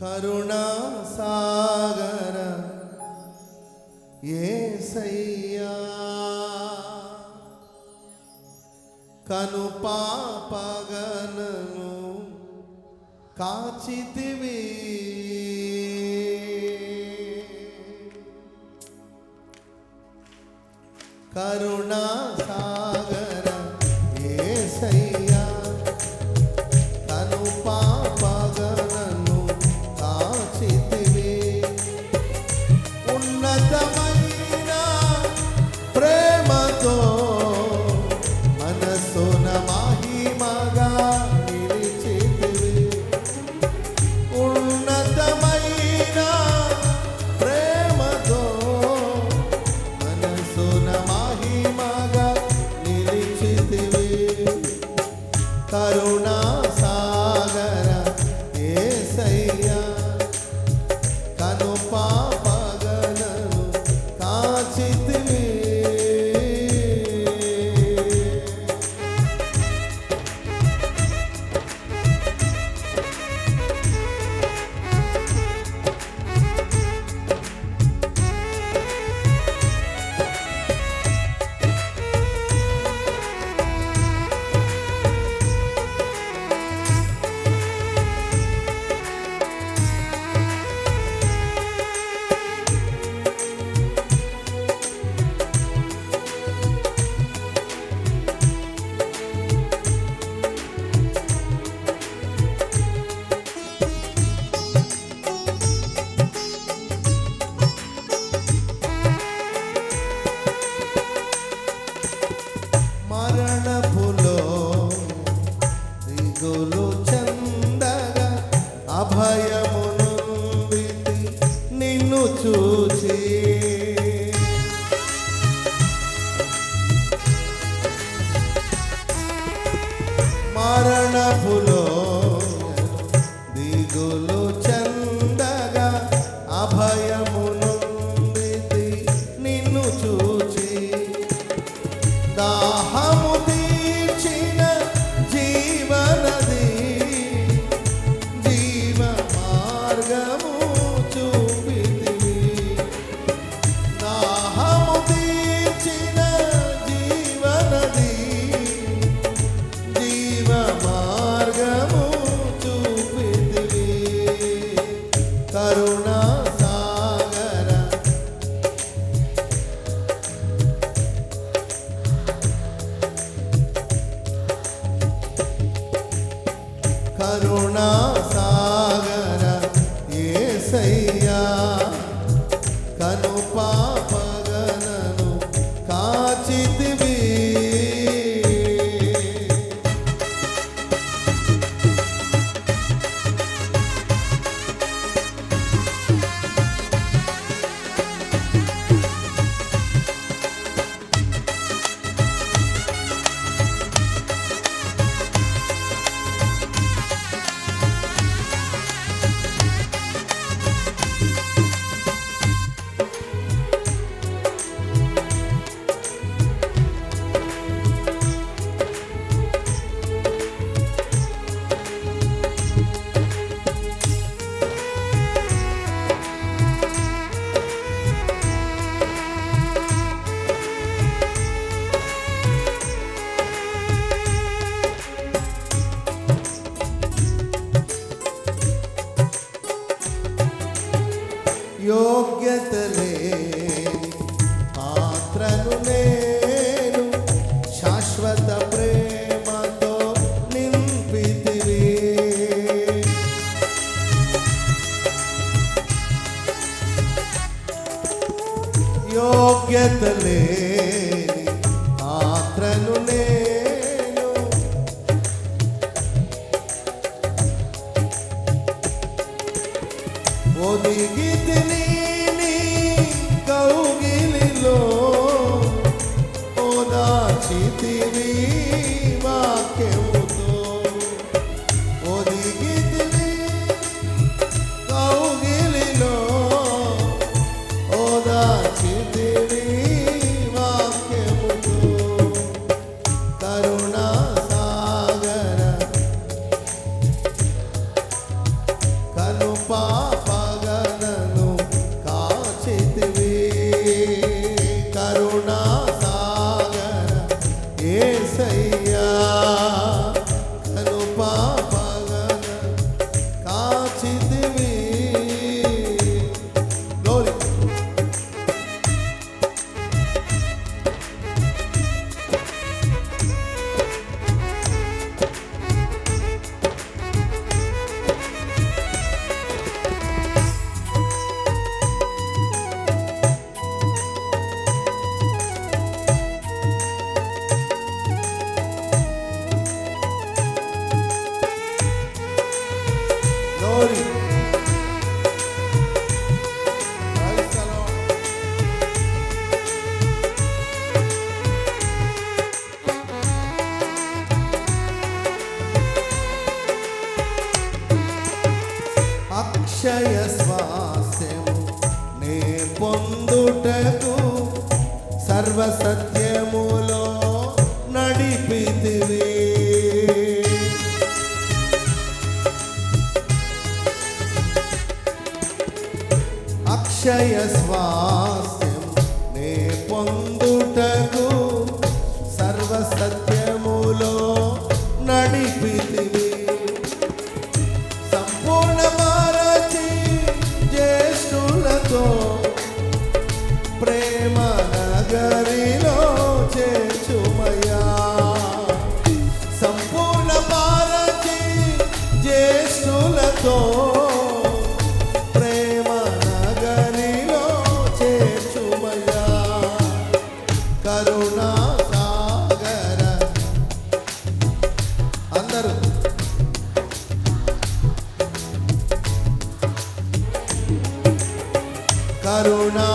కరుణాసాగర ఏసయ్యా. కను పాపగనను కాచితివి. కరుణాసాగర నిన్ను చూసి ಿತಿವಿ నిశ్చయ స్వాస్థ్యం నే పొందుటకు करुणा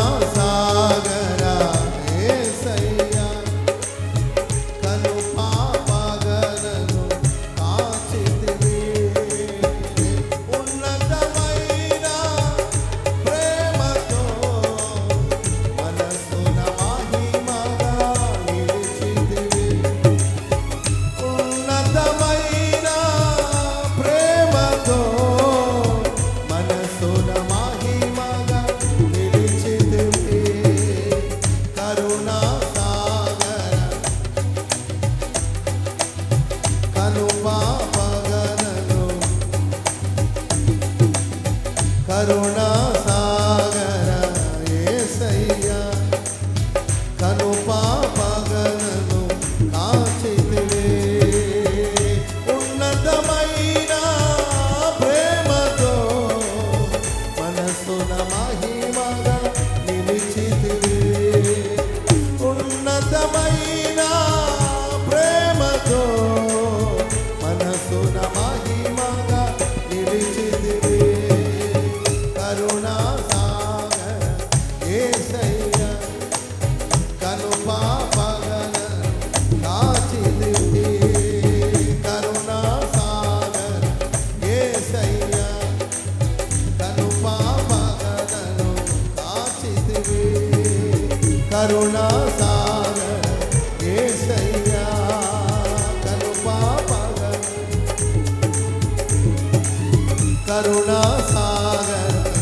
కరుణాసాగర్.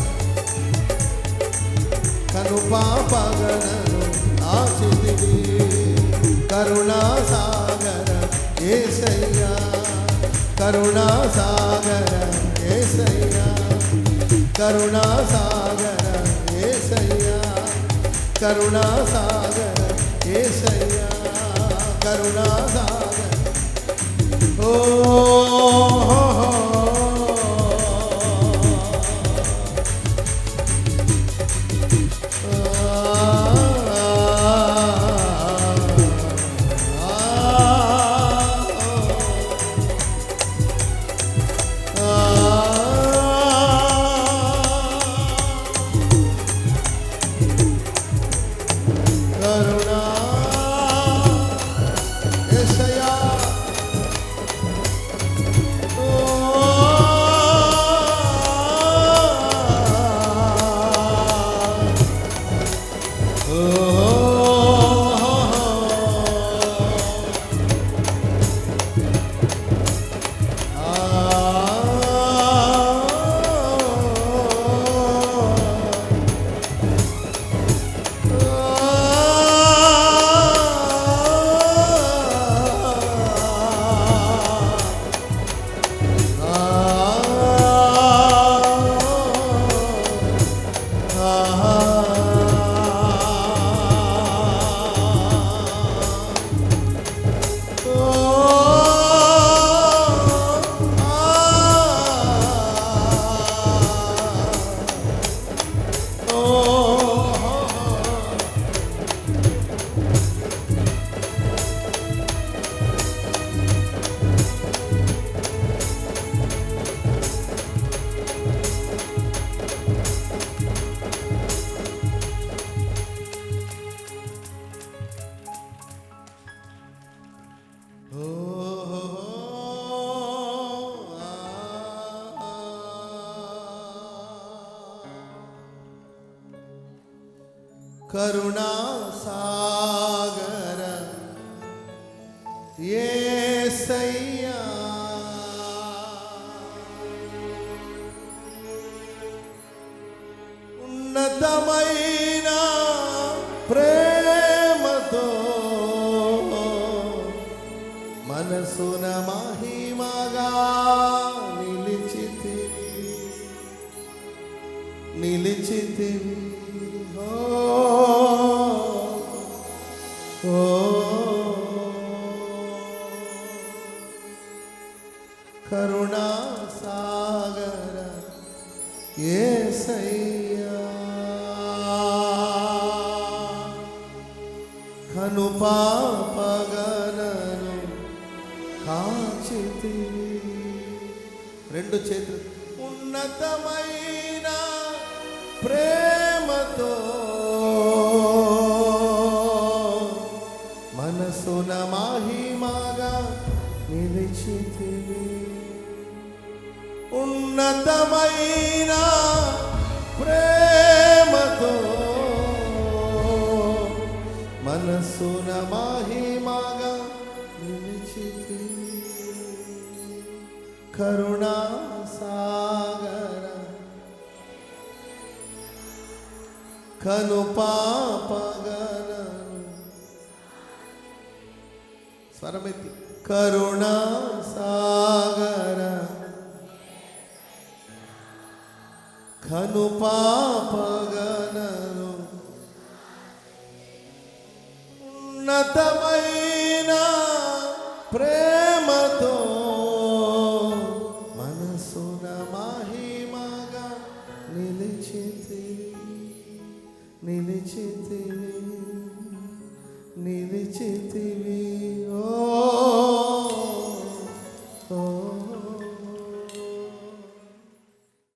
కనుపాపగనను ఆశిదివి కరుణాసాగర ఏసయ్యా. కరుణాసాగర ఏసయ్యా. కరుణాసాగర ఏసయ్యా. కరుణాసాగర కరుణా ప్రేమతో మనసున మహిమగా నిలిచితివి. ఉన్నతమైన ప్రేమతో మనసున మహిమగా నిలిచితివి. కరుణా సా కను పాపగలను. స్వరమెత్తి కరుణా సాగర. కను పాపగలను. ఉన్నతమైన ప్రేమతో నిలిచితివి నిలిచితివి